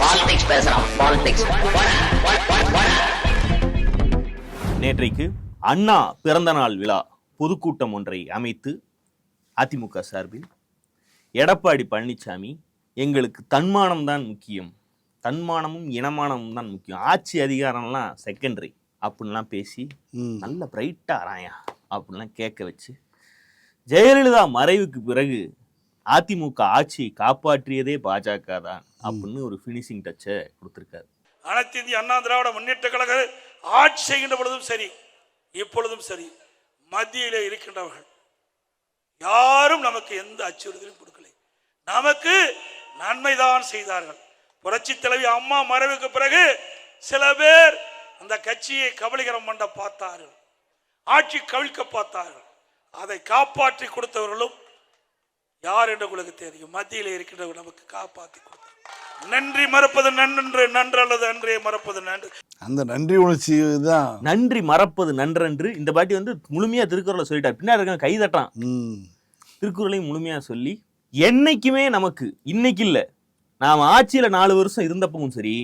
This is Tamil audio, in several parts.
பாலிடிக்ஸ் பேசுறான் பாலிடிக்ஸ் நேற்றைக்கு அண்ணா பிறந்தநாள் விழா பொதுக்கூட்டம் ஒன்றை அமைத்து அதிமுக சார்பில் எடப்பாடி பழனிசாமி எங்களுக்கு தன்மானம் தான் முக்கியம். தன்மானமும் இனமானமும் தான் முக்கியம். ஆட்சி அதிகாரம்லாம் செகண்டரி அப்படின்லாம் பேசி. நல்ல பிரைட்டா ராயா அப்படின்லாம் கேட்க வச்சு ஜெயலலிதா மறைவுக்கு பிறகு அதிமுக ஆட்சியை காப்பாற்றியதே பாஜக தான் அப்படின்னு ஒரு ஃபினிஷிங் டச்சை கொடுத்துருக்காரு. அனைத்து இந்திய அண்ணா திராவிட முன்னேற்ற கழக ஆட்சி செய்கின்ற பொழுதும் சரி இப்பொழுதும் சரி மத்தியிலே இருக்கின்றவர்கள் யாரும் நமக்கு எந்த அச்சுறுத்தலும் கொடுக்கலை. நமக்கு நன்மைதான் செய்தார்கள். புரட்சி தலைவி அம்மா மறைவுக்கு பிறகு சில பேர் அந்த கட்சியை கபலீகரம் பண்ண பார்த்தார்கள். ஆட்சி கவிழ்க்க பார்த்தார்கள். அதை காப்பாற்றி கொடுத்தவர்களும் யார் என்று உங்களுக்கு தெரியும். மத்தியில் இருக்கின்றவர்கள் நமக்கு காப்பாற்றி கொடுத்தார். நன்றி மறப்பது நன்று நன்று அல்லது அன்றே மறப்பது நன்று. அந்த நன்றி உணர்ச்சி தான் நன்றி மறப்பது நன்றன்று இந்த பாட்டி வந்து முழுமையா திருக்குறளை சொல்லிட்டார். பின்னாடி இருக்க கை தட்டான் ம். திருக்குறளையும் முழுமையா சொல்லி என்னைக்குமே நமக்கு இன்னைக்கு இல்ல நாம் ஆட்சியில நாலு வருஷம் இருந்தப்பவும் சரி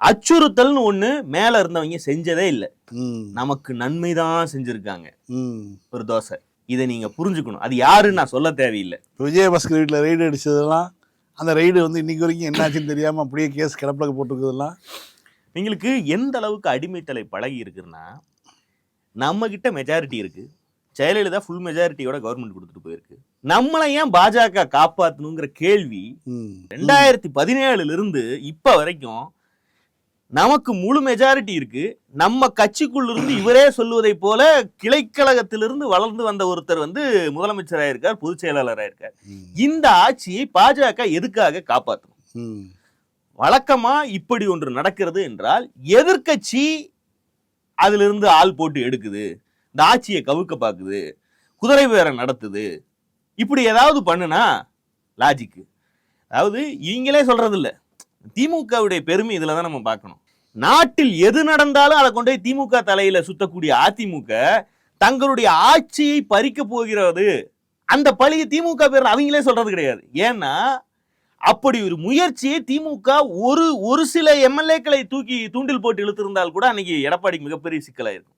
அச்சுறுத்தல்னு ஒண்ணு மேல இருந்தவங்க செஞ்சதே இல்லை. ம். நமக்கு நன்மை தான் செஞ்சிருக்காங்க. ம். ஒரு தோசை. இதை நீங்க புரிஞ்சுக்கணும். அது யாருன்னு நான் சொல்ல தேவையில்லை. விஜயபாஸ்கர் வீட்டில் ரைடு அடிச்சதெல்லாம் அந்த ரைடு வந்து இன்னைக்கு வரைக்கும் என்னாச்சுன்னு தெரியாமல் அப்படியே கேஸ் கிடப்பில் போட்டுருக்குதெல்லாம் எங்களுக்கு எந்த அளவுக்கு அடிமைத்தலை பழகி இருக்குன்னா நம்ம கிட்ட மெஜாரிட்டி இருக்கு. ஜெயலலிதா ஃபுல் மெஜாரிட்டியோட கவர்மெண்ட் கொடுத்துட்டு போயிருக்கு. நம்மளை ஏன் பாஜக காப்பாத்தணுங்கிற கேள்வி. ரெண்டாயிரத்தி பதினேழுல இருந்து இப்ப வரைக்கும் நமக்கு முழு மெஜாரிட்டி இருக்கு. நம்ம கட்சிக்குள்ள இருந்து இவரே சொல்லுவதை போல கிளைக்கழகத்திலிருந்து வளர்ந்து வந்த ஒருத்தர் வந்து முதலமைச்சராக இருக்கார் பொதுச் செயலாளராக இருக்கார். இந்த ஆட்சியை பாஜக எதுக்காக காப்பாற்றணும். வழக்கமா இப்படி ஒன்று நடக்கிறது என்றால் எதிர்க்கட்சி அதிலிருந்து ஆள் போட்டு எடுக்குது இந்த ஆட்சியை கவுக்க பார்க்குது குதிரை பேரம் நடத்துது. இப்படி ஏதாவது பண்ணுனா லாஜிக்கு அதாவது இவங்களே சொல்றது இல்ல திமுகவுடைய பெருமை இதில் தான் நம்ம பார்க்கணும். நாட்டில் எது நடந்தாலும் அதை கொண்டு போய் திமுக தலையில் சுத்தக்கூடிய அதிமுக தங்களுடைய ஆட்சியை பறிக்க போகிறது. அந்த பழியை திமுக பேர் அவங்களே சொல்றது கிடையாது. ஏன்னா அப்படி ஒரு முயற்சியை திமுக ஒரு ஒரு சில எம்எல்ஏக்களை தூக்கி தூண்டில் போட்டு இழுத்திருந்தால் கூட அன்னைக்கு எடப்பாடிக்கு மிகப்பெரிய சிக்கலாயிருக்கும்.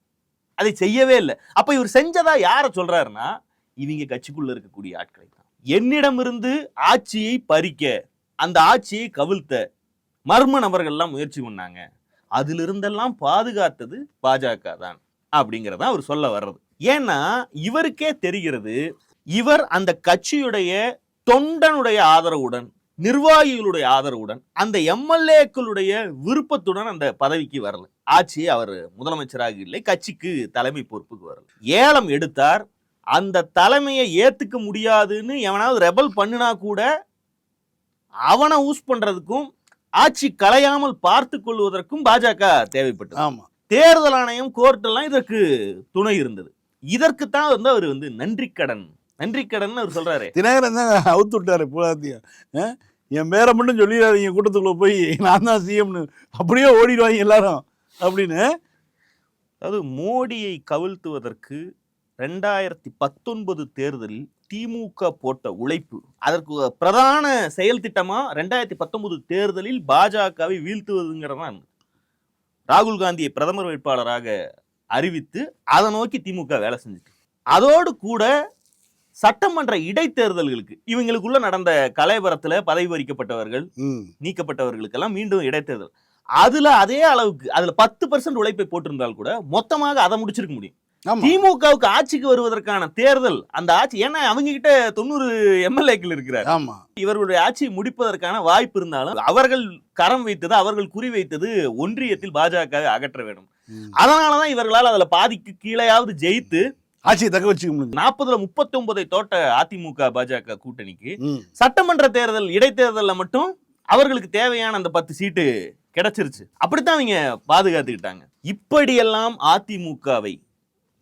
அதை செய்யவே இல்லை. அப்ப இவர் செஞ்சதா யார சொல்றாருன்னா இவங்க கட்சிக்குள்ள இருக்கக்கூடிய ஆட்களை தான் என்னிடமிருந்து ஆட்சியை பறிக்க அந்த ஆட்சியை கவிழ்த்த மர்ம நபர்கள்லாம் முயற்சி பண்ணாங்க. அதிலிருந்தெல்லாம் பாதுகாத்தது பாஜக தான் அப்படிங்கிறத அவர் சொல்ல வர்றது. ஏன்னா இவருக்கே தெரிகிறது இவர் அந்த கட்சியுடைய தொண்டனுடைய ஆதரவுடன் நிர்வாகிகளுடைய ஆதரவுடன் அந்த எம்எல்ஏக்களுடைய விருப்பத்துடன் அந்த பதவிக்கு வரல. ஆட்சி அவர் முதலமைச்சராக இல்லை கட்சிக்கு தலைமை பொறுப்புக்கு வரல. ஏலம் எடுத்தார் அந்த தலைமையை ஏத்துக்க முடியாதுன்னு எவனாவது ரெபல் பண்ணினா கூட அவனை ஊஸ் பண்றதுக்கும் ஆட்சி கலையாமல் பார்த்து கொள்வதற்கும் பாஜக தேவைப்பட்டது. ஆமா. தேர்தல் ஆணையம் கோர்ட் எல்லாம் இதற்கு துணை இருந்தது. இதற்கு தான் வந்து அவர் வந்து நன்றி கடன் நன்றி கடன் அவர் சொல்றாரு. தினகரன் தான் அவுத்து விட்டாரு பூராத்தையும் ஆ? என் பேரை மட்டும் சொல்லிடாதீங்க கூட்டத்துக்குள்ள போய் நான் தான் சிஎம்னு அப்படியே ஓடிடுவாங்க எல்லாரும் அப்படின்னு. அதாவது மோடியை கவிழ்த்துவதற்கு ரெண்டாயிரத்தி பத்தொன்பது தேர்தலில் திமுக போட்ட உழைப்பு அதற்கு பிரதான செயல் திட்டமா ரெண்டாயிரத்தி பத்தொன்பது தேர்தலில் பாஜகவை வீழ்த்துவதுங்கிறதான் ராகுல் காந்தியை பிரதமர் வேட்பாளராக அறிவித்து அதை நோக்கி திமுக வேலை செஞ்சுட்டு அதோடு கூட சட்டமன்ற இடைத்தேர்தல்களுக்கு இவங்களுக்குள்ள நடந்த கலைபரத்துல பதவி பறிக்கப்பட்டவர்கள் ம். நீக்கப்பட்டவர்களுக்கெல்லாம் மீண்டும் இடைத்தேர்தல். அதுல அதே அளவுக்கு அதுல பத்து பர்சன்ட் உழைப்பை போட்டிருந்தால் கூட மொத்தமாக அதை முடிச்சிருக்க முடியும். திமுகவுக்கு ஆட்சிக்கு வருவதற்கான தேர்தல் அந்த ஆட்சி ஏன்னா அவங்க கிட்ட தொண்ணூறு எம்எல்ஏக்கள் இருக்கிறார். ஆமா. இவர்களுடைய ஆட்சியை முடிப்பதற்கான வாய்ப்பு இருந்தாலும் அவர்கள் கரம் வைத்தது அவர்கள் குறி வைத்தது ஒன்றியத்தில் பாஜக அகற்ற வேண்டும். அதனாலதான் இவர்களால் அதுல பாதிக்கு கீழேயாவது ஜெயித்து ஆட்சியை தக்க வச்சுக்க முடியும் நாற்பதுல முப்பத்தி ஒன்பதை தோட்ட அதிமுக பாஜக கூட்டணிக்கு. சட்டமன்ற தேர்தல் இடைத்தேர்தல்ல மட்டும் அவர்களுக்கு தேவையான அந்த பத்து சீட்டு கிடைச்சிருச்சு. அப்படித்தான் அவங்க பாதுகாத்துக்கிட்டாங்க. இப்படியெல்லாம் அதிமுகவை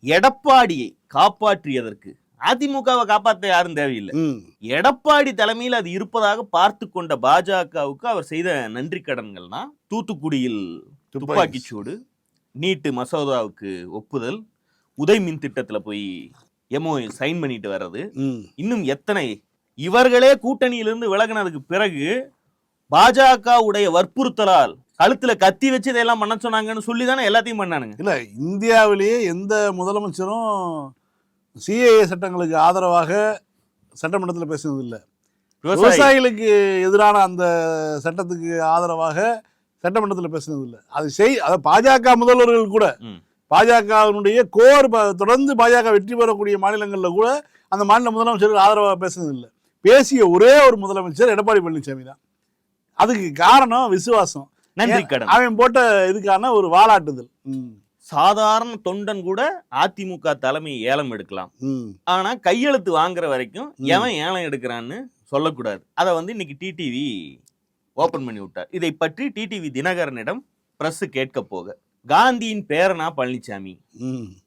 எடப்பாடியை காப்பாற்றியதற்கு அதிமுகவை காப்பாற்ற யாரும் தேவையில்லை. எடப்பாடி தலைமையில் அது இருப்பதாக பார்த்து கொண்ட பாஜகவுக்கு அவர் செய்த நன்றி கடன்கள்னா தூத்துக்குடியில் துப்பாக்கிச் சூடு நீட்டு மசோதாவுக்கு ஒப்புதல் உதய் மின் திட்டத்துல போய் எம்ஓ சைன் பண்ணிட்டு வர்றது. இன்னும் எத்தனை இவர்களே கூட்டணியிலிருந்து விலகினதுக்கு பிறகு பாஜகவுடைய வற்புறுத்தலால் கழுத்துல கத்தி வச்சு இதெல்லாம் பண்ண சொன்னாங்கன்னு சொல்லி தானே எல்லாத்தையும் பண்ணானுங்க. இல்ல இந்தியாவிலேயே எந்த முதலமைச்சரும் சிஏஏ சட்டங்களுக்கு ஆதரவாக சட்டமன்றத்தில் பேசுனது இல்லை விவசாயி. விவசாயிகளுக்கு எதிரான அந்த சட்டத்துக்கு ஆதரவாக சட்டமன்றத்தில் பேசுனது இல்லை அது செய் அதை பாஜக முதல்வர்கள் கூட. பாஜகவினுடைய கோர் தொடர்ந்து பாஜக வெற்றி பெறக்கூடிய மாநிலங்களில் கூட அந்த மாநில முதலமைச்சர்கள் ஆதரவாக பேசுனது இல்லை பேசிய ஒரே ஒரு முதலமைச்சர் எடப்பாடி பழனிசாமி தான். அதுக்கு காரணம் விசுவாசம். நன்றி கடன். அவன் போட்ட இதுக்கான ஒரு வாலாட்டுதல். சாதாரண தொண்டன் கூட அதிமுக தலைமை ஏலம் எடுக்கலாம். ஆனா கையெழுத்து வாங்குற வரைக்கும். எவன் ஏலம் எடுக்கிறான்னு சொல்லக்கூடாது. அதை வந்து இன்னைக்கு டிடிவி ஓபன் பண்ணி விட்டார். இதை பற்றி டிடிவி தினகரனிடம் பிரஸ் கேட்க போக காந்தியின் பேரனா பழனிசாமி.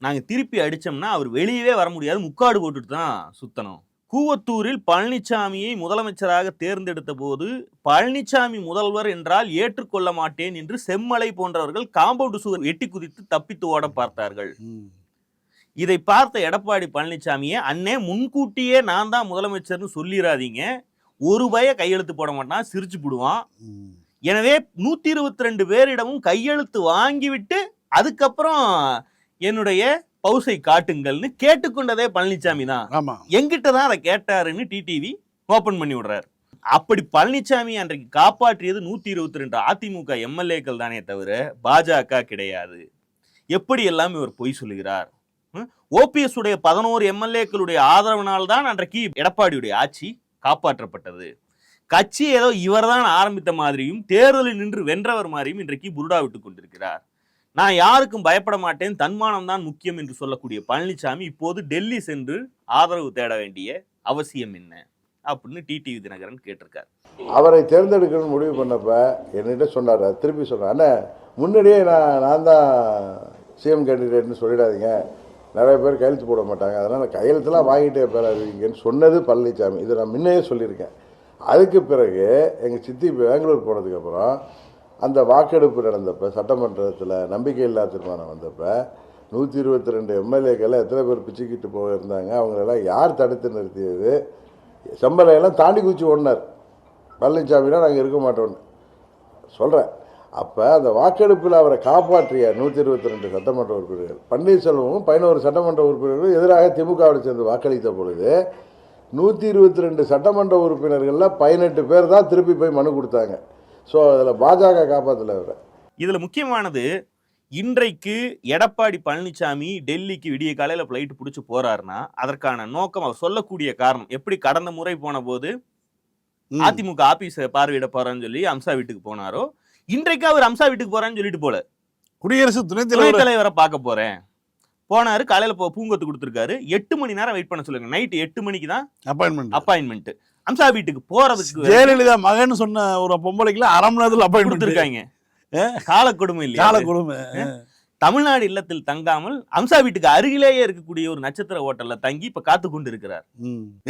நாங்க திருப்பி அடிச்சோம்னா அவர் வெளியவே வர முடியாது. முக்காடு போட்டுட்டு தான் சுத்தணும். கூவத்தூரில் பழனிசாமியை முதலமைச்சராக தேர்ந்தெடுத்த போது பழனிசாமி முதல்வர் என்றால் ஏற்றுக்கொள்ள மாட்டேன் என்று செம்மலை போன்றவர்கள் காம்பவுண்ட் சுவர் எட்டி குதித்து தப்பித்து ஓட பார்த்தார்கள். இதை பார்த்த எடப்பாடி பழனிசாமியே அண்ணே முன்கூட்டியே நான் தான் முதலமைச்சர்னு சொல்லிடாதீங்க ஒரு பய கையெழுத்து போட மாட்டான் சிரிச்சு போடுவான். எனவே நூத்தி இருபத்தி ரெண்டு பேரிடமும் கையெழுத்து வாங்கிவிட்டு அதுக்கப்புறம் என்னுடைய பவுசை காட்டுங்கள்னு கேட்டுக்கொண்டதே பழனிசாமி தான். ஆமா. எங்கிட்ட தான் அதை கேட்டாருன்னு டிடிவி ஓபன் பண்ணி விடுறாரு. அப்படி பழனிசாமி அன்றைக்கு காப்பாற்றியது நூத்தி இருபத்தி ரெண்டு அதிமுக எம்எல்ஏக்கள் தானே தவிர பாஜக கிடையாது. எப்படி எல்லாம் இவர் பொய் சொல்லுகிறார்? ஓபிஎஸ் உடைய பதினோரு எம்எல்ஏக்களுடைய ஆதரவினால் தான் அன்றைக்கு எடப்பாடியுடைய ஆட்சி காப்பாற்றப்பட்டது. கட்சி ஏதோ இவர்தான் ஆரம்பித்த மாதிரியும் தேர்தலில் நின்று வென்றவர் மாதிரியும் இன்றைக்கு புருடா விட்டுக் கொண்டிருக்கிறார். நான் யாருக்கும் பயப்பட மாட்டேன். தன்மானம் தான் முக்கியம் என்று சொல்லக்கூடிய பழனிசாமி இப்போது டெல்லி சென்று ஆதரவு தேட வேண்டிய அவசியம் என்ன? அப்படின்னு டிடிவி தினகரன் கேட்டிருக்காரு. அவரை தேர்ந்தெடுக்கணும்னு முடிவு பண்ணப்ப என்கிட்ட சொன்னார். திருப்பி சொன்னார். அண்ணா முன்னாடியே நான் நான் தான் சிஎம் கேண்டிடேட்னு சொல்லிடாதீங்க. நிறைய பேர் கையெழுத்து போட மாட்டாங்க. அதனால் கையெழுத்துலாம் வாங்கிட்டே பேர் சொன்னது பழனிசாமி இதை நான் முன்னையே சொல்லியிருக்கேன். அதுக்கு பிறகு எங்கள் சித்தி பெங்களூர் போனதுக்கப்புறம் அந்த வாக்கெடுப்பு நடந்தப்ப சட்டமன்றத்தில் நம்பிக்கையில்லா தீர்மானம் வந்தப்ப நூற்றி இருபத்தி ரெண்டு எம்எல்ஏக்களை எத்தனை பேர் பிச்சுக்கிட்டு போயிருந்தாங்க அவங்களெல்லாம் யார் தடுத்து நிறுத்தியது? செம்பலையெல்லாம் தாண்டி குச்சி ஓடினார். பழனிசாமினா நாங்கள் இருக்க மாட்டோம்னு. சொல்கிறேன் அப்போ அந்த வாக்கெடுப்பில் அவரை காப்பாற்றிய நூற்றி இருபத்தி ரெண்டு சட்டமன்ற உறுப்பினர்கள் பன்னீர்செல்வமும் பதினோரு சட்டமன்ற உறுப்பினர்கள் எதிராக திமுகவோட சேர்ந்து வாக்களித்த பொழுது நூற்றி இருபத்தி ரெண்டு சட்டமன்ற உறுப்பினர்களில் பதினெட்டு பேர் தான் திருப்பி போய் மனு கொடுத்தாங்க. ஸோ அதில் பாஜக காப்பாற்றல அவரை இதுல முக்கியமானது இன்றைக்கு எடப்பாடி பழனிசாமி டெல்லிக்கு விடிய காலையில பிளைட் பிடிச்சு போறாருன்னா அதற்கான நோக்கம் அவர் சொல்லக்கூடிய காரணம். எப்படி கடந்த முறை போன போது. அதிமுக ஆபீஸ் பார்வையிட போறேன்னு சொல்லி அம்சா வீட்டுக்கு போனாரோ இன்றைக்கு அவர் அம்சா வீட்டுக்கு போறேன்னு சொல்லிட்டு போல. குடியரசு துணைத் துணைத் தலைவர் பார்க்க போறேன். போனாரு காலையில பூங்கொத்து கொடுத்துருக்காரு. எட்டு மணி நேரம் வெயிட் பண்ண சொல்லுங்க. நைட் எட்டு மணிக்கு தான் அப்பாயின்மெண்ட் அப்பாயின்மெண்ட் அம்சா வீட்டுக்கு போறதுக்கு ஜெயலலிதா மகன் சொன்ன ஒரு பொம்பளைக்குலாம் அரை மணி நேரத்தில் அப்பாயின்மெண்ட் கொடுத்துருக்காங்க. கால கொடுமை இல்லையா கால அது? கொடுமை தமிழ்நாடு இல்லத்தில் தங்காமல் அம்சா வீட்டுக்கு அருகிலேயே இருக்கக்கூடிய ஒரு நட்சத்திர ஹோட்டல்ல தங்கி இப்ப காத்து கொண்டு இருக்கிறார்.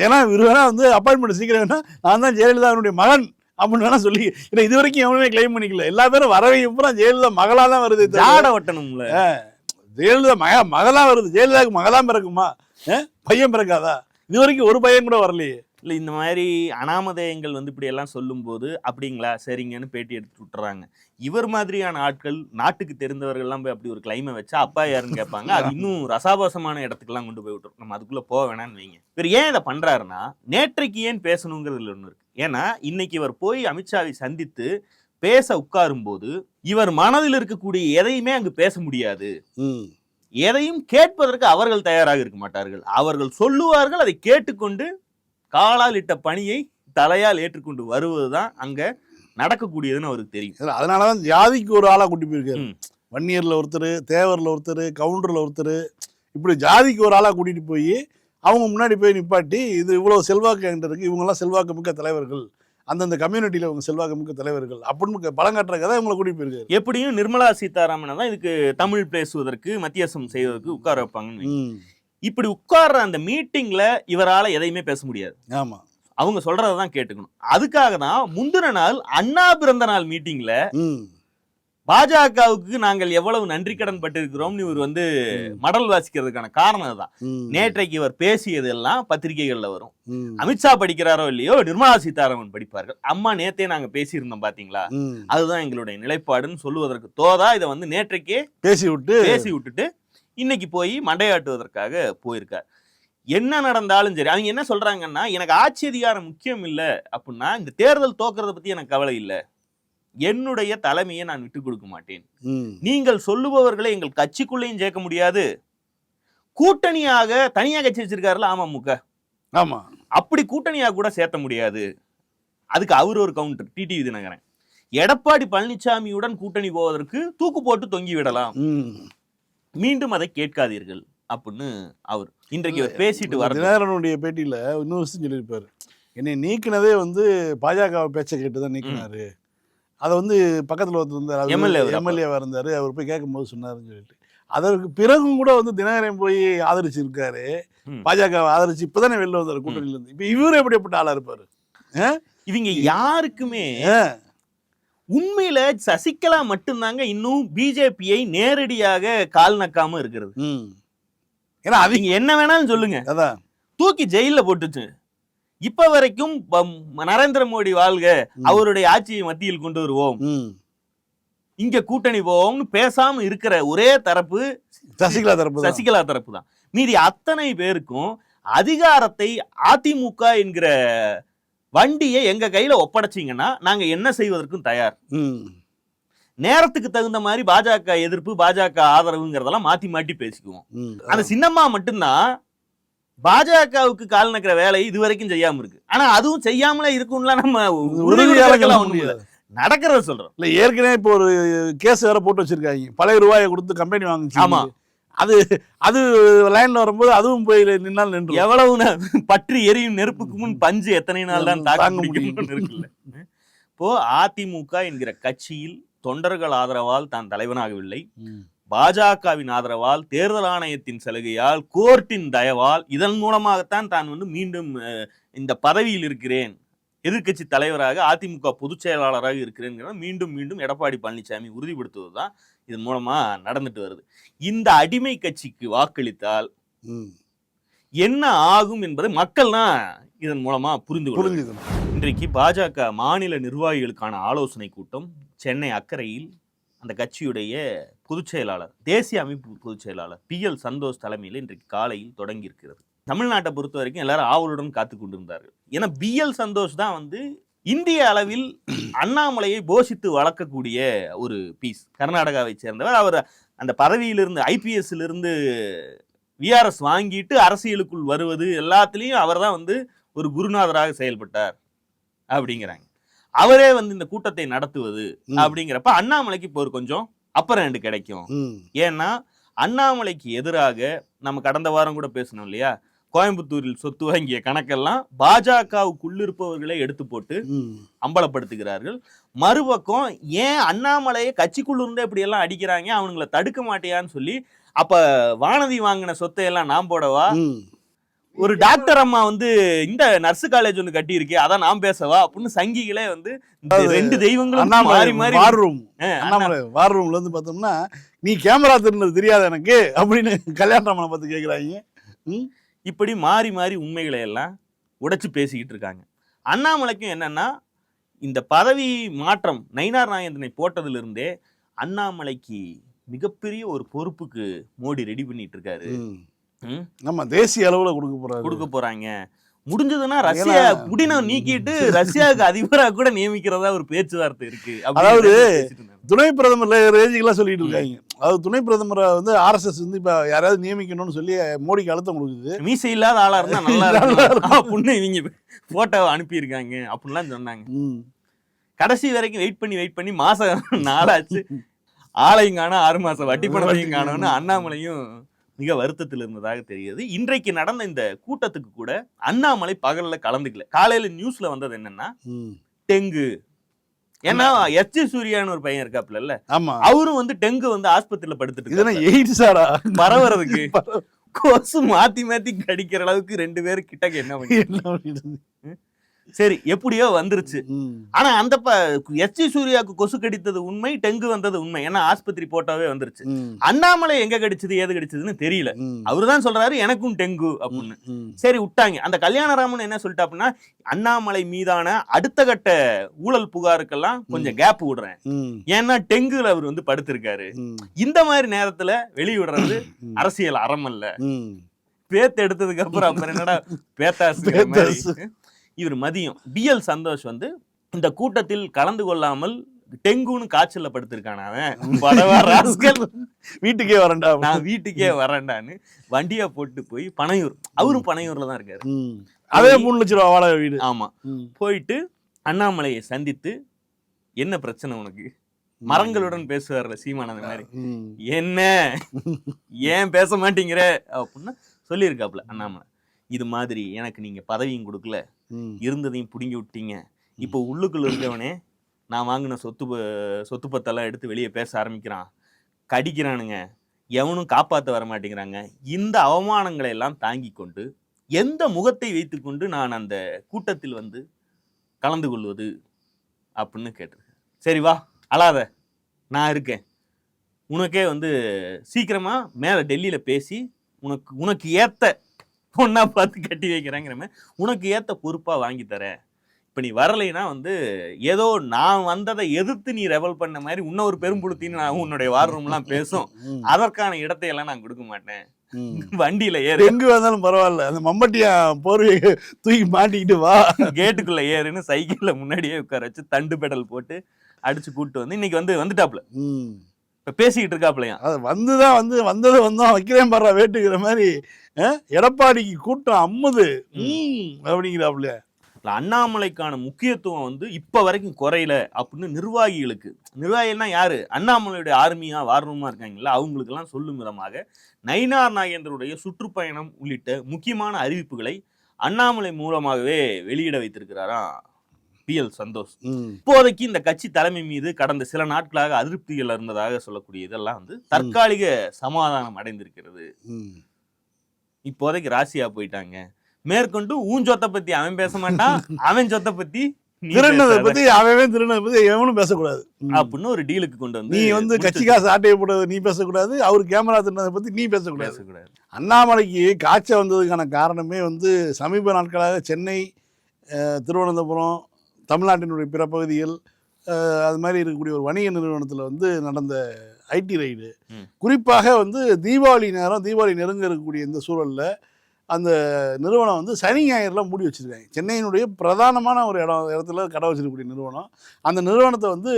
ஏன்னா இவர் வேணா வந்து அப்பாயின்மெண்ட் சீக்கிரம் வேணா நான் தான் ஜெயலலிதாவுடைய மகன் அப்படின்னு வேணா சொல்லி ஏன்னா இது வரைக்கும் எவனுமே கிளைம் பண்ணிக்கல. எல்லா பேரும் வரவை பூரா ஜெயலலிதா மகளா தான் வருது ஜாட ஒட்டணும்ல. ஜெயலலிதா மக மகளா வருது. ஜெயலலிதாவுக்கு மகளா பிறக்குமா? பையன் பிறக்காதா? இது வரைக்கும் ஒரு பையன் கூட வரலையே. இல்ல இந்த மாதிரி அனாமதேயங்கள் வந்து இப்படி எல்லாம் சொல்லும்போது அப்படிங்களா? சரிங்கன்னு பேட்டி எடுத்து விட்டுறாங்க. இவர் மாதிரியான ஆட்கள் நாட்டுக்கு தெரிந்தவர்கள் எல்லாம் போய் அப்படி ஒரு கிளைமை வச்சா அப்பா யாருன்னு கேட்பாங்க. அது இன்னும் ரசாபாசமான இடத்துக்குலாம் கொண்டு போய் விட்டுரும். நம்ம அதுக்குள்ள போக வேணாம்னு வைங்க. இவர் ஏன் இதை பண்றாருன்னா நேற்றைக்கு ஏன் பேசணுங்கிறதுல ஒண்ணு இருக்கு. ஏன்னா இன்னைக்கு இவர் போய் அமித்ஷாவை சந்தித்து பேச உட்காரும் போது இவர் மனதில் இருக்கக்கூடிய எதையுமே அங்கு பேச முடியாது. எதையும் கேட்பதற்கு அவர்கள் தயாராக இருக்க மாட்டார்கள். அவர்கள் சொல்லுவார்கள் அதை கேட்டுக்கொண்டு காலால் இட்ட பணியை தலையால் ஏற்றுக்கொண்டு வருவதுதான் அங்க நடக்கக்கூடியதுன்னு அவருக்கு தெரியும் இல்ல, அதனாலதான் ஜாதிக்கு ஒரு ஆளா கூட்டி போயிருக்காரு. வன்னியர்ல ஒருத்தர் தேவர்ல ஒருத்தர் கவுண்டர்ல ஒருத்தர் இப்படி ஜாதிக்கு ஒரு ஆளா கூட்டிட்டு போய் அவங்க முன்னாடி போய் நிப்பாட்டி இது இவ்வளவு செல்வாக்கு என்கிட்ட இருக்கு இவங்கெல்லாம் செல்வாக்கு மிக்க தலைவர்கள் அந்தந்த கம்யூனிட்டியில இவங்க செல்வாக்கு மிக்க தலைவர்கள் அப்படின்னு பலம் காட்டுறதுக்கு தான் இவங்களை கூட்டிட்டு போயிருக்காரு எப்படியும் நிர்மலா சீதாராமனை தான் இதுக்கு தமிழ் பேசுவதற்கு மத்தியஸ்தம் செய்வதற்கு உட்கார. ம். இப்படி உட்கார்ற அந்த மீட்டிங்ல இவரால எதையுமே பேச முடியாது. ஆமா. அவங்க சொல்றதை தான் கேட்டுக்கணும். அதுக்காக தான் முந்தின நாள் அண்ணா பிறந்த நாள் மீட்டிங்ல பாஜகவுக்கு நாங்கள் எவ்வளவு நன்றி கடன் பட்டிருக்கிறோம்னு இவர் வந்து மடல் வாசிக்கிறதுக்கான காரணம் அதுதான். நேற்றைக்கு இவர் பேசியது எல்லாம் பத்திரிகைகள்ல வரும். அமித்ஷா படிக்கிறாரோ இல்லையோ நிர்மலா சீதாராமன் படிப்பார்கள். அம்மா நேத்தே நாங்க பேசியிருந்தோம் பாத்தீங்களா. அதுதான் எங்களுடைய நிலைப்பாடுன்னு சொல்லுவதற்கு தோதா இதை வந்து நேற்றைக்கே பேசி விட்டு பேசி விட்டுட்டு இன்னைக்கு போய் மண்டையாட்டுவதற்காக போயிருக்கார். என்ன நடந்தாலும் சரி அவங்க என்ன சொல்றாங்கன்னா எனக்கு ஆட்சி அதிகாரம் முக்கியம் இல்ல அப்படின்னா இந்த தேர்தல் தோக்குறத பத்தி எனக்கு கவலை இல்ல. என்னுடைய தலைமையை நான் விட்டுக் கொடுக்க மாட்டேன். நீங்கள் சொல்லுபவர்களை எங்கள் கட்சிக்குள்ளேயும் சேர்க்க முடியாது. கூட்டணியாக தனியா கட்சி வச்சிருக்காருல அமமுக. ஆமா. அப்படி கூட்டணியாக கூட சேர்த்த முடியாது. அதுக்கு அவர் ஒரு கவுண்டர் டிடிவி தினகரன் எடப்பாடி பழனிசாமியுடன் கூட்டணி போவதற்கு தூக்கு போட்டு தொங்கி விடலாம். மீண்டும் அதை கேட்காதீர்கள் அப்படின்னு அவர் இன்றைக்கு அவர் பேசிட்டு வர தினகரனுடைய பேட்டியில இன்னொரு விஷயம் சொல்லியிருப்பாரு. என்னை நீக்கினதே வந்து பாஜக பேச்சை கேட்டு தான் நீக்கினாரு. அதை வந்து பக்கத்துல ஒருத்தர் இருந்தார். MLA அவர் அப்ப. எம்எல்ஏவா இருந்தாரு. அவர் போய் கேட்கும்போது சொன்னாருன்னு சொல்லிட்டு. அதற்கு பிறகும் கூட வந்து தினகரன் போய் ஆதரிச்சிருக்காரு. ம். பாஜக ஆதரிச்சு இப்பதானே வெளில வந்தாரு கூட்டணியில இருந்து. இப்ப இவரு எப்படிப்பட்ட ஆளா இருப்பாரு? இவங்க யாருக்குமே உண்மையில சசிகலா மட்டும்தாங்க இன்னும் பிஜேபியை நேரடியாக கால் நக்காம இருக்கிறது. ஏன்னா அவங்க என்ன வேணாலும் சொல்லுங்க அதான் தூக்கி ஜெயில போட்டுச்சு இப்ப வரைக்கும் நரேந்திர மோடி வாழ்க. அவருடைய ஆட்சியை மத்தியில் கொண்டு வருவோம். இங்க கூட்டணி போவோம்னு பேசாம இருக்கிற ஒரே தரப்பு சசிகலா தரப்பு. சசிகலா தரப்பு தான் மீதி அத்தனை பேருக்கும் அதிகாரத்தை அதிமுக என்கிற வண்டியை எங்க கையில ஒப்படைச்சீங்கன்னா நாங்க என்ன செய்வதற்கும் தயார். நேரத்துக்கு தகுந்த மாதிரி பாஜக எதிர்ப்பு பாஜக ஆதரவுங்கிறதெல்லாம் மாத்தி மாட்டி பேசிக்குவோம். அந்த சின்னம்மா மட்டும்தான் பாஜகவுக்கு கால் நக்கிற வேலை இது வரைக்கும் செய்யாம இருக்கு. ஆனா அதுவும் செய்யாமலே இருக்கும்ல நம்ம இல்ல. முடியாது நடக்கிறத சொல்றோம். இல்ல ஏற்கனவே இப்போ ஒரு கேஸ் வேற போட்டு வச்சிருக்காங்க. பழைய ரூபாயை கொடுத்து கம்பெனி வாங்குச்சு. ஆமா. அது அது லைன்ல வரும்போது அதுவும் போய் நின்னால் நின்று எவ்வளவு பற்றி எரியும் நெருப்புக்கு முன் பஞ்சு எத்தனை நாள் தான் தாக்கு இருக்குல்ல. இப்போ அதிமுக என்கிற கட்சியில் தொண்டர்கள் ஆதரவால் தான் தலைவனாகவில்லை. பாஜகவின் ஆதரவால் தேர்தல் ஆணையத்தின் சலுகையால் கோர்ட்டின் தயவால் இதன் மூலமாகத்தான் தான் வந்து மீண்டும் இந்த பதவியில் இருக்கிறேன். எதிர்க்கட்சி தலைவராக அதிமுக பொதுச் செயலாளராக இருக்கிறேங்கிறத மீண்டும் மீண்டும் எடப்பாடி பழனிசாமி உறுதிப்படுத்துவது தான் இதன் மூலமா நடந்துட்டு வருது. இந்த அடிமை கட்சிக்கு வாக்களித்தால். என்ன ஆகும் என்பதை மக்கள் தான் இதன் மூலமா புரிந்து புரிஞ்சுது இன்றைக்கு பாஜக மாநில நிர்வாகிகளுக்கான ஆலோசனை கூட்டம் சென்னை அக்கரையில் அந்த கட்சியுடைய பொதுச் செயலாளர் தேசிய அமைப்பு பொதுச் செயலாளர் பி எல் சந்தோஷ் தலைமையில் இன்றைக்கு காலையில் தொடங்கி இருக்கிறது தமிழ்நாட்டை பொறுத்த வரைக்கும் எல்லாரும் ஆவலுடன் காத்து கொண்டிருந்தார்கள். ஏன்னா பி எல் சந்தோஷ் தான் வந்து இந்திய அளவில் அண்ணாமலையை போஷித்து வளர்க்கக்கூடிய ஒரு பீஸ் கர்நாடகாவை சேர்ந்தவர். அவர் அந்த பதவியிலிருந்து ஐபிஎஸ்ல இருந்து விஆர்எஸ் வாங்கிட்டு அரசியலுக்குள் வருவது எல்லாத்துலேயும் அவர் தான் வந்து ஒரு குருநாதராக செயல்பட்டார் அப்படிங்கிறாங்க. அவரே வந்து இந்த கூட்டத்தை நடத்துவது. அப்படிங்கிறப்ப அண்ணாமலைக்கு இப்போ ஒரு கொஞ்சம் அப்பர் ஹேண்டு கிடைக்கும். ஏன்னா அண்ணாமலைக்கு எதிராக நம்ம கடந்த வாரம் கூட பேசணும் இல்லையா? கோயம்புத்தூரில் சொத்து வாங்கிய கணக்கெல்லாம் பாஜகவுக்குள்ளிருப்பவர்களே எடுத்து போட்டு. அம்பலப்படுத்துகிறார்கள். மறுபக்கம் ஏன் அண்ணாமலையை கட்சிக்குள்ள இருந்தே இப்படி எல்லாம் அடிக்கிறாங்க? அவனுங்களை தடுக்க மாட்டியான்னு சொல்லி அப்ப வானதி வாங்கின சொத்தை எல்லாம் நான் போடவா. ஒரு டாக்டர் அம்மா வந்து இந்த நர்ஸ் காலேஜ் ஒன்று கட்டி இருக்கே அதான் நான் பேசவா? அப்படின்னு சங்கிகளே வந்து ரெண்டு தெய்வங்களும் மாறி மாறி வார் ரூம் வார் ரூம்ல இருந்து பார்த்தோம்னா நீ கேமரா திருந்தது தெரியாது எனக்கு அப்படின்னு கல்யாணராமனை பார்த்து கேட்குறாங்க இப்படி மாறி மாறி உண்மைகளை எல்லாம் உடைச்சு பேசிக்கிட்டு இருக்காங்க. அண்ணாமலைக்கும் என்னன்னா இந்த பதவி மாற்றம் நயினார் நாகேந்திரனை போட்டதிலிருந்தே அண்ணாமலைக்கு மிகப்பெரிய ஒரு பொறுப்புக்கு மோடி ரெடி பண்ணிட்டு இருக்காரு? நம்ம தேசிய அளவுல கொடுக்க போறாரு. கொடுக்க போறாங்க. முடிஞ்சதுன்னா ரஷ்யா புடினை நீக்கிட்டு ரஷ்யாவுக்கு அதிபரா கூட நியமிக்கிறதா ஒரு பேச்சுவார்த்தை இருக்கு அதாவது. துணை பிரதமர் ரேஞ்சுக்கெல்லாம் சொல்லிட்டு இருக்காங்க அதாவது துணை பிரதமரை வந்து ஆர்எஸ்எஸ் வந்து இப்ப யாராவது நியமிக்கணும்னு சொல்லி மோடிக்கு அழுத்தம் கொடுக்குது மீசை இல்லாத ஆளா இருந்தா நல்லா இருக்கும். அப்படின்னு இவங்க போட்டோவை அனுப்பியிருக்காங்க அப்படின்லாம் சொன்னாங்க. கடைசி வரைக்கும் வெயிட் பண்ணி வெயிட் பண்ணி மாசம் நாளாச்சு ஆளையும் காணோம் ஆறு மாசம் வட்டி பணத்தையும் காணோம்னு அண்ணாமலையும் மிக வருத்தத்தில் இருந்ததாக தெரியுது இன்றைக்கு நடந்த இந்த கூட்டத்துக்கு கூட அண்ணாமலை பகல்ல கலந்துக்கல. காலையில நியூஸ்ல வந்தது என்னன்னா. டெங்கு. ஏன்னா எஸ் ஜி சூர்யான்னு ஒரு பையன் இருக்காப்புல இல்ல? ஆமா. அவரும் வந்து டெங்கு வந்து ஆஸ்பத்திரியில படுத்துட்டு இதெல்லாம் இருக்காப்புல. எயிட் சாரா பரவறதுக்கு கொசு மாத்தி மாத்தி கடிக்கிற அளவுக்கு ரெண்டு பேரும் கிட்டக்க என்ன பண்ணி? சரி எப்படியோ வந்துருச்சு. ஆனா அந்த எச் சி சூர்யாவுக்கு கொசு கடித்தது உண்மை டெங்கு வந்தது உண்மை ஏன்னா ஆஸ்பத்திரி போட்டாவே வந்துருச்சு. அண்ணாமலை எங்க கடிச்சது ஏது கடிச்சதுன்னு தெரியல. அவருதான் சொல்றாரு எனக்கும் டெங்கு அப்படின்னு. சரி விட்டாங்க அந்த கல்யாணராமன் என்ன சொல்லிட்டாப்புன்னா அண்ணாமலை மீதான அடுத்த கட்ட ஊழல் புகாருக்கெல்லாம் கொஞ்சம் கேப் விடுறேன். ஏன்னா டெங்குல அவர் வந்து படுத்திருக்காரு. இந்த மாதிரி நேரத்துல வெளியிடுறது. அரசியல் அறமல்ல ம். பேத்து எடுத்ததுக்கு அப்புறம் அப்புறம் என்னடா பேத்தாசு. இவர் மதியம். பிஎல் சந்தோஷ் வந்து இந்த கூட்டத்தில் கலந்து கொள்ளாமல் டெங்குன்னு காய்ச்சல்ல படுத்திருக்கான அவன். வீட்டுக்கே வரண்டா நான் வீட்டுக்கே வரேன்டான்னு வண்டியை போட்டு போய் பனையூர். அவரும் பனையூர்ல தான் இருக்காரு. அதே மூணு லட்ச ரூபா வாடகை வீடு. ஆமா. போயிட்டு அண்ணாமலையை சந்தித்து என்ன பிரச்சனை உனக்கு? மரங்களுடன் பேசுவார்ல சீமான் அந்த மாதிரி. என்ன? ஏன் பேச மாட்டேங்கிற? அப்படின்னா சொல்லியிருக்காப்புல அண்ணாமலை. இது மாதிரி எனக்கு நீங்க பதவியும் கொடுக்கல. இருந்ததையும் பிடுங்கி விட்டீங்க. இப்போ உள்ளுக்குள்ள இருக்கவனே நான் வாங்கின சொத்து சொத்து பத்தெல்லாம் எடுத்து வெளியே பேச ஆரம்பிக்கிறான். கடிக்கிறானுங்க. எவனும் காப்பாற்ற வர மாட்டேங்கிறாங்க. இந்த அவமானங்களை எல்லாம் தாங்கி கொண்டு எந்த முகத்தை வைத்துக்கொண்டு நான் அந்த கூட்டத்தில் வந்து கலந்து கொள்வது அப்படின்னு கேட்டிருக்கேன். சரி வா அழாத. நான் இருக்கேன். உனக்கே வந்து சீக்கிரமா மேலே டெல்லியில் பேசி உனக்கு உனக்கு ஏத்த பொண்ணா பார்த்து கட்டி வைக்கிறேங்கிற மாதிரி உனக்கு ஏத்த பொறுப்பா வாங்கி தரேன். இப்போ நீ வரலைன்னா வந்து ஏதோ நான் வந்ததை எதிர்த்து நீ ரெவல் பண்ண மாதிரி இன்னொரு பெரும்புழுத்தின்னு நான் உன்னுடைய வார் ரூம்லாம் பேசும். அதற்கான இடத்தை எல்லாம் நான் கொடுக்க மாட்டேன். வண்டியில ஏறு. எங்க வந்தாலும் பரவாயில்ல. அந்த மம்பட்டியா போர்வையை தூக்கி மாட்டிக்கிட்டு வா. கேட்டுக்குள்ள ஏறுன்னு சைக்கிள்ல முன்னாடியே உட்கார வச்சு தண்டு பெடல் போட்டு அடிச்சு கூட்டு வந்து இன்னைக்கு வந்து வந்துட்டாப்ல. இப்ப பேசிக்கிட்டு இருக்காப்லையா அது வந்துதான் வந்து வந்தது வந்தோம் வைக்கிறேன் பாடுறா வேட்டுக்கிற மாதிரி எடப்பாடிக்கு கூட்டம் அம்முது. ம், அப்படிங்கிறாப்புல. இல்ல, அண்ணாமலைக்கான முக்கியத்துவம் வந்து இப்ப வரைக்கும் குறையல அப்படின்னு நிர்வாகிகளுக்கு. நிர்வாகிகள்னா யாரு? அண்ணாமலையுடைய ஆர்மியா வாரணுமா இருக்காங்கல்ல அவங்களுக்கு எல்லாம் சொல்லும் விதமாக நயினார் நாகேந்திரருடைய சுற்றுப்பயணம் உள்ளிட்ட முக்கியமான அறிவிப்புகளை அண்ணாமலை மூலமாகவே வெளியிட வைத்திருக்கிறாராம் பி எல் சந்தோஷ். இப்போதைக்கு இந்த கட்சி தலைமை மீது கடந்த சில நாட்களாக அதிருப்திகள் இருந்ததாக சொல்லக்கூடிய இதெல்லாம் வந்து தற்காலிக சமாதானம் அடைந்திருக்கிறது. இப்போதைக்கு ராசியா போயிட்டாங்க மேற்கொண்டு ஊன் சொத்தை பத்தி அவன் பேச மாட்டான் அவன் சொத்தை பத்தி பேசாத. பத்தி அவன் திருடினதை பத்தி எவனும் பேசக்கூடாது. அப்படின்னு ஒரு டீலுக்கு கொண்டு வந்து நீ வந்து கட்சி காசு ஆட்டையை போடுறது நீ பேசக்கூடாது அவர் கேமரா திருடினதை பத்தி நீ பேசக்கூடாது பேசக்கூடாது அண்ணாமலைக்கு காய்ச்சல் வந்ததுக்கான காரணமே வந்து சமீப நாட்களாக சென்னை திருவனந்தபுரம் தமிழ்நாட்டினுடைய பிற அஹ், அது மாதிரி இருக்கக்கூடிய ஒரு வணிக நிறுவனத்தில் வந்து நடந்த ஐடி ரைடு. குறிப்பாக வந்து தீபாவளி நேரம் தீபாவளி நெருங்க இருக்கக்கூடிய இந்த சூழலில் அந்த நிறுவனம் வந்து சனி ஞாயிறுலாம் மூடி வச்சிருக்காங்க. சென்னையினுடைய பிரதானமான ஒரு இடம் இடத்துல கடை வச்சிருக்கக்கூடிய நிறுவனம். அந்த நிறுவனத்தை வந்து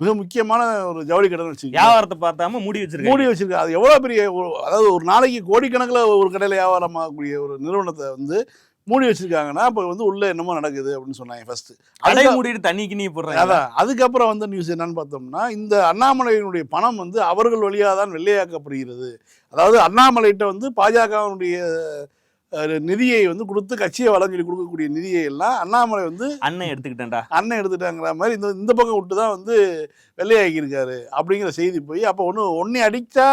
மிக முக்கியமான ஒரு ஜவுளி கடைன்னு வச்சுக்கோங்க. வியாபாரத்தை பார்த்தாம மூடி வச்சிருக்காங்க. மூடி வச்சிருக்காங்க அது எவ்வளோ பெரிய அதாவது ஒரு நாளைக்கு கோடிக்கணக்கில் ஒரு கடையில் வியாபாரம் ஆகக்கூடிய ஒரு நிறுவனத்தை வந்து மூடி வச்சிருக்காங்கன்னா அப்போ வந்து உள்ள என்னமோ நடக்குது அப்படின்னு சொன்னாங்க ஃபர்ஸ்ட் கடை மூடிட்டு தண்ணி கிண்ணி போடுறாங்க. அதான். அதுக்கப்புறம் வந்து நியூஸ் என்னன்னு பார்த்தோம்னா இந்த அண்ணாமலையினுடைய பணம் வந்து அவர்கள் வழியாக தான் வெள்ளையாக்கப்படுகிறது. அதாவது அண்ணாமலைகிட்ட வந்து பாஜகவினுடைய நிதியை வந்து கொடுத்து கட்சியை வழங்கி கொடுக்கக்கூடிய நிதியை எல்லாம் அண்ணாமலை வந்து அண்ணன் எடுத்துக்கிட்டேன்டா. அண்ணன் எடுத்துட்டாங்கிற மாதிரி இந்த இந்த பக்கம் விட்டு தான் வந்து வெள்ளையாக்கியிருக்காரு அப்படிங்கிற செய்தி போய் அப்போ ஒன்று ஒன்றை அடித்தா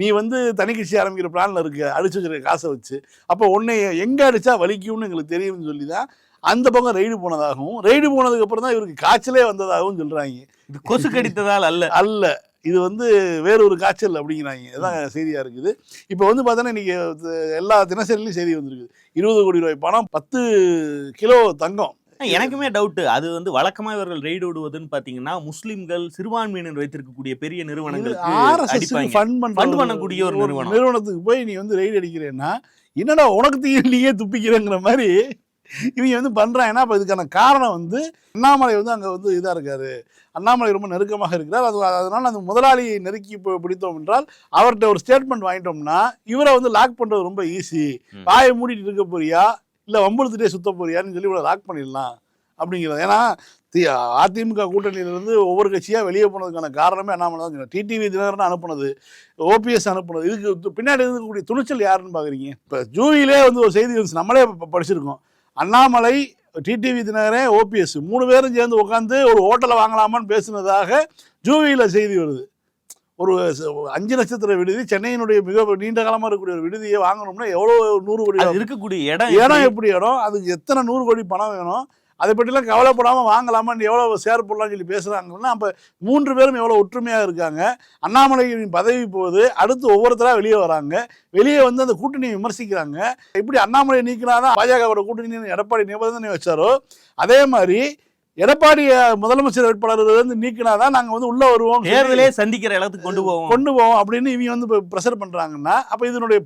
நீ வந்து தனி கட்சி ஆரம்பிக்கிற பிளானில் இருக்க அடிச்சு வச்சிருக்க காசை வச்சு அப்போ ஒன்றை எங்கே அடித்தா வலிக்கும்னு எங்களுக்கு தெரியும்னு சொல்லி தான் அந்த பக்கம் ரெய்டு போனதாகவும் ரெய்டு போனதுக்கு அப்புறம் தான் இவருக்கு காய்ச்சலே வந்ததாகவும் சொல்கிறாங்க இது கொசு கடித்ததால் அல்ல. அல்ல. இது வந்து வேற ஒரு காய்ச்சல் அப்படிங்கிறாங்க. இதான் செய்தியாக இருக்குது. இப்போ வந்து பார்த்தோன்னா இன்றைக்கி எல்லா தினசரிலையும் செய்தி வந்திருக்குது. இருபது கோடி ரூபாய் பணம் பத்து கிலோ தங்கம். எனக்குமே டவுட் அது வந்து வழக்கமா இவர்கள் ரெய்டு விடுவதுன்னு பாத்தீங்கன்னா முஸ்லிம்கள் சிறுபான்மையினர் வைத்திருக்கக்கூடிய பெரிய நிறுவனங்களுக்கு ஃபண்ட் பண்ணக்கூடிய ஒரு நிறுவனம். நிறுவனத்துக்கு போய் நீ வந்து ரைடு அடிக்கிறேன்னா என்னடா உனக்கு தீ நீயே துப்பிக்கிறேங்கிற மாதிரி இவங்க வந்து பண்றாங்கன்னா அப்ப இதுக்கான காரணம் வந்து அண்ணாமலை வந்து அங்க வந்து இதா இருக்காரு. அண்ணாமலை ரொம்ப நெருக்கமாக இருக்கிறார். அது அதனால அந்த முதலாளியை நெருக்கி பிடித்தோம் என்றால் அவர்கிட்ட ஒரு ஸ்டேட்மெண்ட் வாங்கிட்டோம்னா இவரை வந்து லாக் பண்றது ரொம்ப ஈஸி. வாயை மூடிட்டு இருக்க போறியா? இல்லை வம்பழுத்துட்டே சுத்த போறியான்னு சொல்லி இவ்வளோ லாக் பண்ணிடலாம் அப்படிங்கிறது. ஏன்னா அதிமுக கூட்டணியிலிருந்து ஒவ்வொரு கட்சியாக வெளியே போனதுக்கான காரணமே என்ன தான் டிடிவி தினகரன் அனுப்புனது ஓபிஎஸ் அனுப்புனது. இதுக்கு பின்னாடி இருக்கக்கூடிய துணிச்சல் யாருன்னு பார்க்குறீங்க இப்போ ஜூவிலே வந்து ஒரு செய்தி வந்து நம்மளே படிச்சிருக்கோம். அண்ணாமலை டிடிவி தினகரன் ஓபிஎஸ் மூணு பேரும் சேர்ந்து உட்காந்து ஒரு ஹோட்டலை வாங்கலாமான்னு பேசுனதாக ஜூவியில் செய்தி வருது. ஒரு அஞ்சு நட்சத்திர விடுதி சென்னையினுடைய மிக நீண்ட காலமா இருக்கக்கூடிய ஒரு விடுதியை வாங்கணும்னா எவ்வளவு நூறு கோடி இருக்கக்கூடிய இடம் இடம் எப்படி? இடம்? அதுக்கு எத்தனை நூறு கோடி பணம் வேணும்? அதை பற்றிலாம் கவலைப்படாம வாங்கலாமான்னு எவ்வளவு ஷேர் போடலாம்னு சொல்லி பேசுறாங்கன்னா அப்ப மூன்று பேரும் எவ்வளவு ஒற்றுமையா இருக்காங்க. அண்ணாமலையின் பதவி போகுது. அடுத்து ஒவ்வொருத்தரா வெளியே வராங்க. வெளியே வந்து அந்த கூட்டணியை விமர்சிக்கிறாங்க. இப்படி அண்ணாமலை நீக்கினாதான் பாஜகவோட கூட்டணி எடப்பாடி நிபந்தனை வச்சாரோ? அதே மாதிரி எடப்பாடி முதலமைச்சர் வேட்பாளர் வந்து நீக்கினாதான் நாங்க வந்து உள்ள வருவோம் தேர்தலே சந்திக்கிற இடத்துக்கு கொண்டு போவோம். கொண்டு போவோம் அப்படின்னு இவங்க வந்து இப்போ ப்ரெஷர் பண்ணுறாங்கன்னா அப்போ இதனுடைய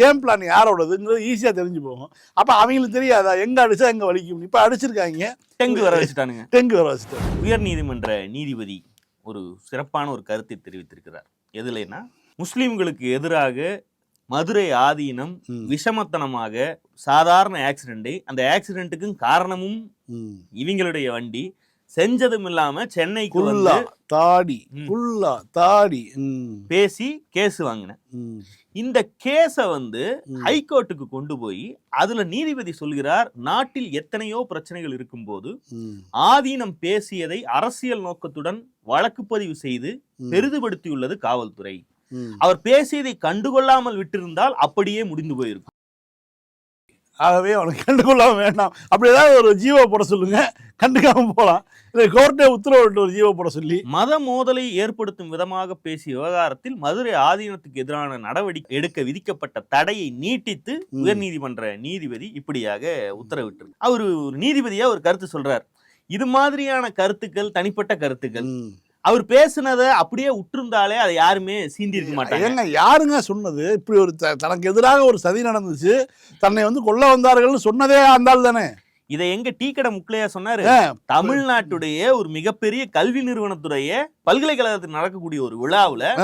கேம் பிளான் யாரோடதுங்கிறது ஈஸியாக தெரிஞ்சு போகும். அப்போ அவங்களுக்கு தெரியாதா? எங்கே அடிச்சா எங்கே வலிக்கும்? இப்போ அடிச்சிருக்காங்க. டெங்கு வர வச்சுட்டானுங்க. டெங்கு வர வச்சுட்டு உயர் நீதிமன்ற நீதிபதி ஒரு சிறப்பான ஒரு கருத்தை தெரிவித்திருக்கிறார். எதுலன்னா முஸ்லிம்களுக்கு எதிராக மதுரை ஆதீனம். விஷமத்தனமாக சாதாரண ஆக்சிடென்ட் அந்த ஆக்சிடென்ட்டுக்கும் காரணமும் இவங்களுடைய வண்டி செஞ்சதும் இல்லாம சென்னைக்கு வந்து தாடி ம். குல்லா தாடி பேசி கேஸ் வாங்கினேன் இந்த கேஸை வந்து. ஹைகோர்ட்டுக்கு கொண்டு போய் அதுல நீதிபதி சொல்கிறார் நாட்டில் எத்தனையோ பிரச்சனைகள் இருக்கும்போது ம், ஆதீனம் பேசியதை அரசியல் நோக்கத்துடன் வழக்கு பதிவு செய்து. பெரிதுபடுத்தியுள்ளது காவல்துறை. அவர் பேசியதை கண்டுகொள்ளாமல் விட்டிருந்தால் அப்படியே முடிந்து போயிருக்கும். ஆகவே அவனுக்கு கண்டுகொள்ளாம வேண்டாம். அப்படி ஏதாவது ஒரு ஜீவோ போட சொல்லுங்க. கண்டுக்காம போகலாம் இல்லை கோர்ட்டே உத்தரவிட்டு ஒரு ஜீவோ போட சொல்லி. மத மோதலை ஏற்படுத்தும் விதமாக பேசிய விவகாரத்தில் மதுரை ஆதீனத்துக்கு எதிரான நடவடிக்கை எடுக்க விதிக்கப்பட்ட தடையை நீட்டித்து. உயர்நீதிமன்ற நீதிபதி இப்படியாக உத்தரவிட்டார் அவர் ஒரு நீதிபதியா ஒரு கருத்து சொல்றார். இது மாதிரியான கருத்துக்கள் தனிப்பட்ட கருத்துக்கள். அவர் பேசுனதை அப்படியே உற்றிருந்தாலே அதை யாருமே சீண்டி இருக்க மாட்டாங்க. ஏங்க யாருங்க சொன்னது? இப்படி ஒரு தனக்கு எதிராக ஒரு சதி நடந்துச்சு. தன்னை வந்து கொல்ல வந்தார்கள்னு சொன்னதே ஆள் தானே. இதை எங்க டீ கடை முக்கிலையா சொன்னாரு? தமிழ்நாட்டுடைய ஒரு மிகப்பெரிய கல்வி நிறுவனத்துடைய பல்கலைக்கழகத்தில் நடக்கக்கூடிய ஒரு விழாவுல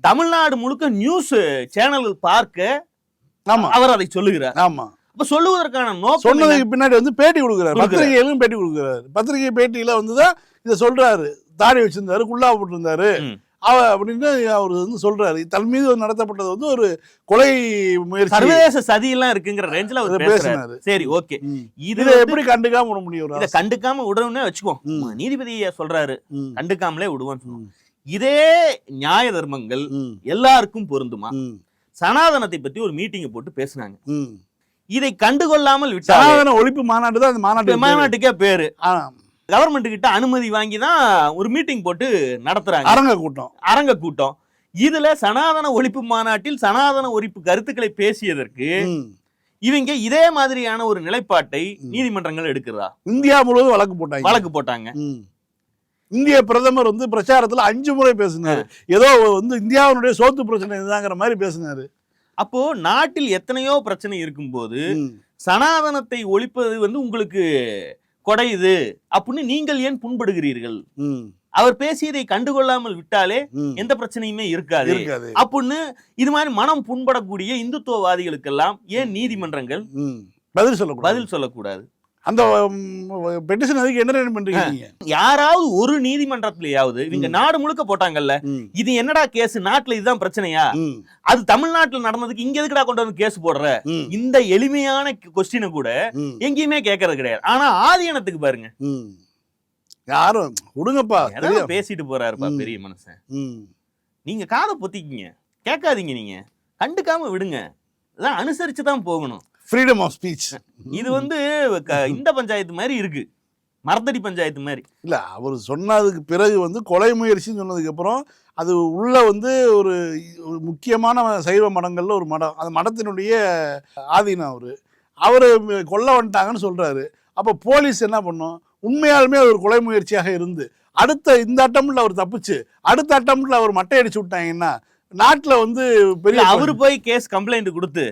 தமிழ்நாடு முழுக்க நியூஸ் சேனல்கள் பார்க்க அவர் அதை சொல்லுகிறார். ஆமா. அப்ப சொல்லுவதற்கான நோக்கம் என்ன? சொன்னதுக்கு பின்னாடி வந்து பேட்டி கொடுக்குறாரு. கொடுக்குறாரு. பத்திரிகையிலும் பேட்டி கொடுக்குறாரு. பத்திரிகை பேட்டியில வந்துதான் இதை சொல்றாரு. தாடி வச்சிருந்தாரு குள்ளா போட்டிருந்தாரு. அவ அப்படின்னு அவர் வந்து சொல்றாரு. தன் மீது நடத்தப்பட்டது வந்து ஒரு கொலை முயற்சி. சர்வதேச சதி எல்லாம் இருக்குங்கிற ரேஞ்சில அவர் பேசுறாரு. சரி ஓகே. இது எப்படி கண்டுக்காம விட முடியும் இத? கண்டுக்காம விடணும்னே வச்சுக்கோ ம். நீதிபதி சொல்றாரு. கண்டுக்காமலே விடுவான்னு சொன்னோம் ம், இதே நியாய தர்மங்கள் எல்லாருக்கும் பொருந்துமா? சனாதனத்தை பத்தி ஒரு மீட்டிங்கை போட்டு பேசுனாங்க. இதை கண்டுகொள்ளாமல் சனாதன ஒழிப்பு மாநாடு தான் அந்த மாநாட்டு. மாநாட்டுக்கே பேரு. கவர்மெண்ட் கிட்ட அனுமதி வாங்கி தான் ஒரு மீட்டிங் போட்டு நடத்துறாங்க. அரங்க கூட்டம். அரங்க கூட்டம். இதுல சனாதன ஒழிப்பு மாநாட்டில் சனாதன ஒழிப்பு கருத்துக்களை பேசியதற்கு. இவங்க இதே மாதிரியான ஒரு நிலைப்பாட்டை. நீதிமன்றங்கள் எடுக்கிறதா? இந்தியா முழுவதும் வழக்கு போட்டாங்க. வழக்கு போட்டாங்க. இந்திய பிரதமர் வந்து பிரச்சாரத்துல அஞ்சு முறை பேசினாரு. ஏதோ வந்து இந்தியாவினுடைய சோத்து பிரச்சனை இதுதாங்கிற மாதிரி பேசினாரு. அப்போ நாட்டில் எத்தனையோ பிரச்சனை இருக்கும்போது. சனாதனத்தை ஒழிப்பது வந்து உங்களுக்கு கொடையுது அப்படின்னு நீங்கள் ஏன் புண்படுகிறீர்கள். அவர் பேசியதை கண்டுகொள்ளாமல் விட்டாலே. எந்த பிரச்சனையுமே இருக்காது அப்படின்னு இது மாதிரி மனம் புண்படக்கூடிய இந்துத்துவவாதிகளுக்கெல்லாம் ஏன் நீதிமன்றங்கள். பதில் சொல்லக்கூடாது பதில் சொல்லக்கூடாது அந்த பெட்டிஷன் அதுக்கு என்ன பண்றீங்க யாராவது ஒரு நீதிமன்றத்திலேயாவது இவங்க. நாடு முழுக்க போட்டாங்கல்ல. இது என்னடா கேஸ் நாட்டுல இதுதான் பிரச்சனையா. அது தமிழ்நாட்டுல நடந்ததுக்கு இங்க எதுக்குடா கொண்டு வந்து கேஸ் போடுற. இந்த எளிமையான கொஸ்டினை கூட. எங்கேயுமே கேட்கறது கிடையாது ஆனா ஆதீனத்துக்கு பாருங்க. யாரும் விடுங்கப்பா பேசிட்டு போறாருப்பா. பெரிய மனுஷன். நீங்க காதை பொத்திக்கிங்க கேட்காதீங்க நீங்க கண்டுக்காம விடுங்க இதான் அனுசரிச்சு தான் போகணும் ஃப்ரீடம் ஆஃப் ஸ்பீச் இது வந்து இந்த பஞ்சாயத்து மாதிரி இருக்கு. மரத்தடி பஞ்சாயத்து மாதிரி. இல்ல அவர் சொன்னதுக்கு பிறகு வந்து கொலை முயற்சின்னு சொன்னதுக்கு அப்புறம் அது உள்ள வந்து ஒரு ஒரு முக்கியமான சைவ மடங்கள்ல ஒரு மடம். அந்த மடத்தினுடைய ஆதீனம் அவரு. அவரு கொல்ல வந்துட்டாங்கன்னு சொல்றாரு. அப்ப போலீஸ் என்ன பண்ணும்? உண்மையாலுமே ஒரு கொலை முயற்சியாக இருந்து. அடுத்த இந்த அட்டம்ல அவர் தப்பிச்சு அடுத்த அட்டம்ல அவர் மட்டை அடிச்சு விட்டாங்கன்னா நாட்டுல வந்து பெரிய அவரு போய் கேஸ் கம்ப்ளைண்ட் கொடுத்து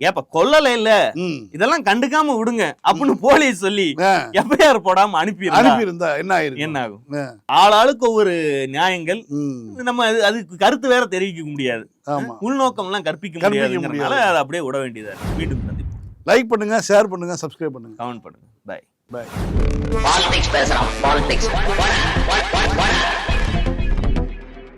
ஏப்ப கொல்லல இல்ல. இதெல்லாம் கண்டுக்காம விடுங்க அப்படின்னு போலீஸ் சொல்லி எஃப்ஐஆர் போடாம அனுப்பி அனுப்பியிருந்தா என்ன ஆயிருக்கு என்ன ஆகும். ஆளாளுக்கு ஒவ்வொரு நியாயங்கள். நம்ம அது- அதுக்கு கருத்து வேற தெரிவிக்க முடியாது. உள்நோக்கம் எல்லாம் கற்பிக்க கற்பிக்க முடியாதுங்கிறதுனால முடியாது. அதை அப்படியே விட வேண்டியதா. மீண்டும் சந்திப்போம். லைக் பண்ணுங்க ஷேர் பண்ணுங்க சப்ஸ்கிரைப் பண்ணுங்க. கமெண்ட் பண்ணுங்க. பாய் பாய் பாலிடிக்ஸ் பேசுறான் பாலிடிக்ஸ்